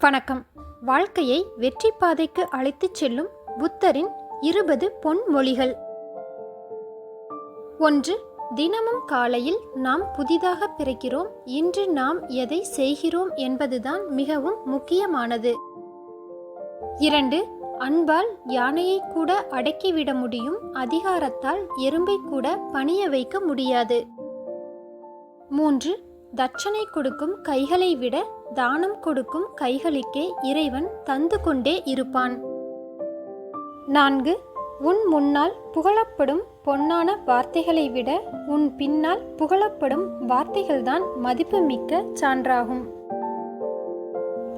வணக்கம். வாழ்க்கையை வெற்றி பாதைக்கு அழைத்துச் செல்லும் புத்தரின் இருபது பொன்மொழிகள். ஒன்று தினமும் காலையில் நாம் புதிதாக பிறக்கிறோம் இன்று நாம் எதை செய்கிறோம் என்பதுதான் மிகவும் முக்கியமானது. இரண்டு அன்பால் யானையை கூட அடக்கிவிட முடியும் அதிகாரத்தால் எறும்பை கூட பணிய வைக்க முடியாது. மூன்று தட்சணை கொடுக்கும் கைகளை விட தானம் கொடுக்கும் கைகளுக்கே இறைவன் தந்து கொண்டே இருப்பான். நான்கு உன் முன்னால் புகழப்படும் பொன்னான வார்த்தைகளை விட உன் பின்னால் புகழப்படும் வார்த்தைகள்தான் மதிப்புமிக்க சான்றாகும்.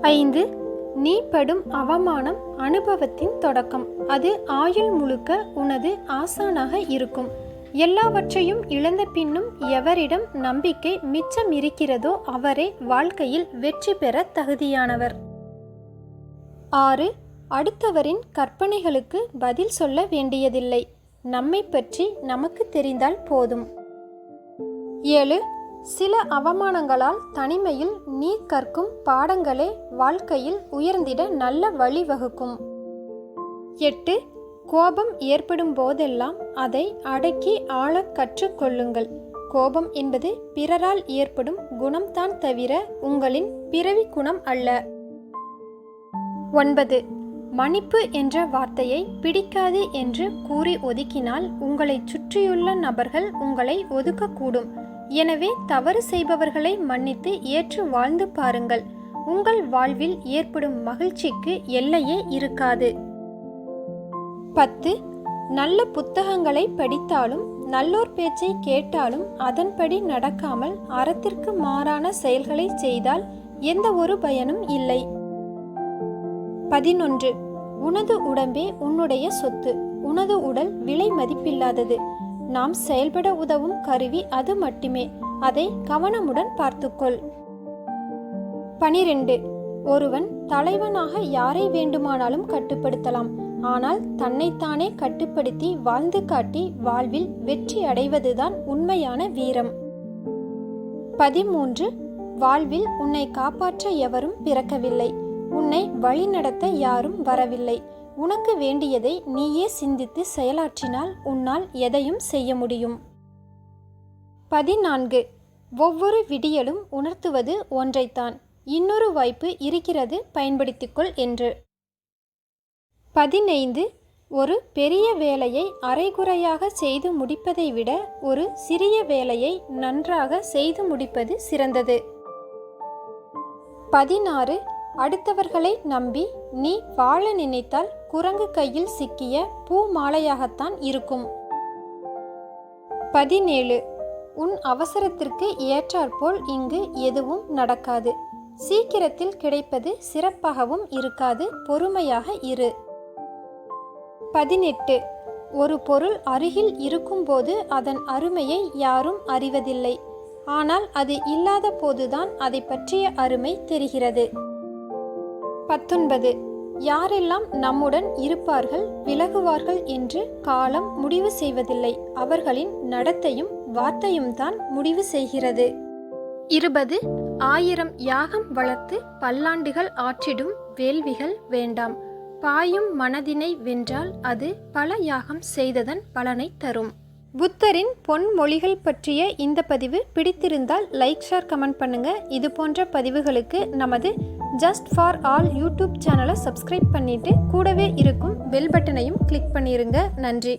ஐந்து நீ படும் அவமானம் அனுபவத்தின் தொடக்கம். அது ஆயுள் முழுக்க உனது ஆசானாக இருக்கும். எல்லாவற்றையும் இழந்த பின்னும் எவரிடம் நம்பிக்கை மிச்சம் இருக்கிறதோ அவரே வாழ்க்கையில் வெற்றி பெற தகுதியானவர். ஆறு அடுத்தவரின் கற்பனைகளுக்கு பதில் சொல்ல வேண்டியதில்லை. நம்மை பற்றி நமக்கு தெரிந்தால் போதும். ஏழு சில அவமானங்களால் தனிமையில் நீ கற்கும் பாடங்களே வாழ்க்கையில் உயர்ந்திட நல்ல வழிவகுக்கும். எட்டு கோபம் ஏற்படும் போதெல்லாம் அதை அடக்கி ஆளக் கற்றுக்கொள்ளுங்கள். கோபம் என்பது பிறரால் ஏற்படும் குணம்தான் தவிர உங்களின் பிறவி குணம் அல்ல. ஒன்பது. மன்னிப்பு என்ற வார்த்தையை பிடிக்காது என்று கூறி ஒதுக்கினால் உங்களை சுற்றியுள்ள நபர்கள் உங்களை ஒதுக்கக்கூடும். எனவே தவறு செய்பவர்களை மன்னித்து ஏற்று வாழ்ந்து பாருங்கள். உங்கள் வாழ்வில் ஏற்படும் மகிழ்ச்சிக்கு எல்லையே இருக்காது. பத்து நல்ல புத்தகங்களை படித்தாலும் நல்லோர் பேச்சை கேட்டாலும் அதன்படி நடக்காமல் அறத்திற்கு மாறான செயல்களை செய்தால் எந்த ஒரு பயனும் இல்லை. பதினொன்று உனது உடம்பே உன்னுடைய சொத்து. உனது உடல் விலை மதிப்பில்லாதது. நாம் செயல்பட உதவும் கருவி அது மட்டுமே. அதை கவனமுடன் பார்த்துக்கொள். பனிரெண்டு ஒருவன் தலைவனாக யாரை வேண்டுமானாலும் கட்டுப்படுத்தலாம். ஆனால் தன்னைத்தானே கட்டுப்படுத்தி வாழ்ந்து காட்டி வாழ்வில் வெற்றி அடைவதுதான் உண்மையான வீரம். பதிமூன்று. வாழ்வில் உன்னை காப்பாற்ற எவரும் பிறக்கவில்லை. உன்னை வழிநடத்த யாரும் வரவில்லை. உனக்கு வேண்டியதை நீயே சிந்தித்து செயலாற்றினால் உன்னால் எதையும் செய்ய முடியும். பதினான்கு. ஒவ்வொரு விடியலும் உணர்த்துவது ஒன்றைத்தான். இன்னொரு வாய்ப்பு இருக்கிறது பயன்படுத்திக்கொள் என்று. பதினைந்து ஒரு பெரிய வேலையை அரைகுறையாக செய்து முடிப்பதை விட ஒரு சிறிய வேலையை நன்றாக செய்து முடிப்பது சிறந்தது. பதினாறு அடுத்தவர்களை நம்பி நீ வாழ நினைத்தால் குரங்கு கையில் சிக்கிய பூ மாலையாகத்தான் இருக்கும். பதினேழு உன் அவசரத்திற்கு ஏற்றாற்போல் இங்கு எதுவும் நடக்காது. சீக்கிரத்தில் கிடைப்பது சிறப்பாகவும் இருக்காது பொறுமையாக இரு. பதினெட்டு. ஒரு பொருள் அருகில் இருக்கும்போது அதன் அருமையை யாரும் அறிவதில்லை. ஆனால் அது இல்லாத போதுதான் அதை பற்றிய அருமை தெரிகிறது. பத்தொன்பது. யாரெல்லாம் நம்முடன் இருப்பார்கள் விலகுவார்கள் என்று காலம் முடிவு செய்வதில்லை. அவர்களின் நடத்தையும் வார்த்தையும் தான் முடிவு செய்கிறது. இருபது. ஆயிரம் யாகம் வளர்த்து பல்லாண்டுகள் ஆற்றிடும் வேள்விகள் வேண்டாம். பாயும் மனதினை வென்றால் அது பல யாகம் செய்ததன் பலனை தரும். புத்தரின் பொன்மொழிகள் பற்றிய இந்த பதிவு பிடித்திருந்தால் லைக் ஷேர் கமெண்ட் பண்ணுங்க. இது போன்ற பதிவுகளுக்கு நமது ஜஸ்ட் ஃபார் ஆல் யூடியூப் சேனலை சப்ஸ்கிரைப் பண்ணிட்டு கூடவே இருக்கும் பெல் பட்டனையும் கிளிக் பண்ணிருங்க. நன்றி.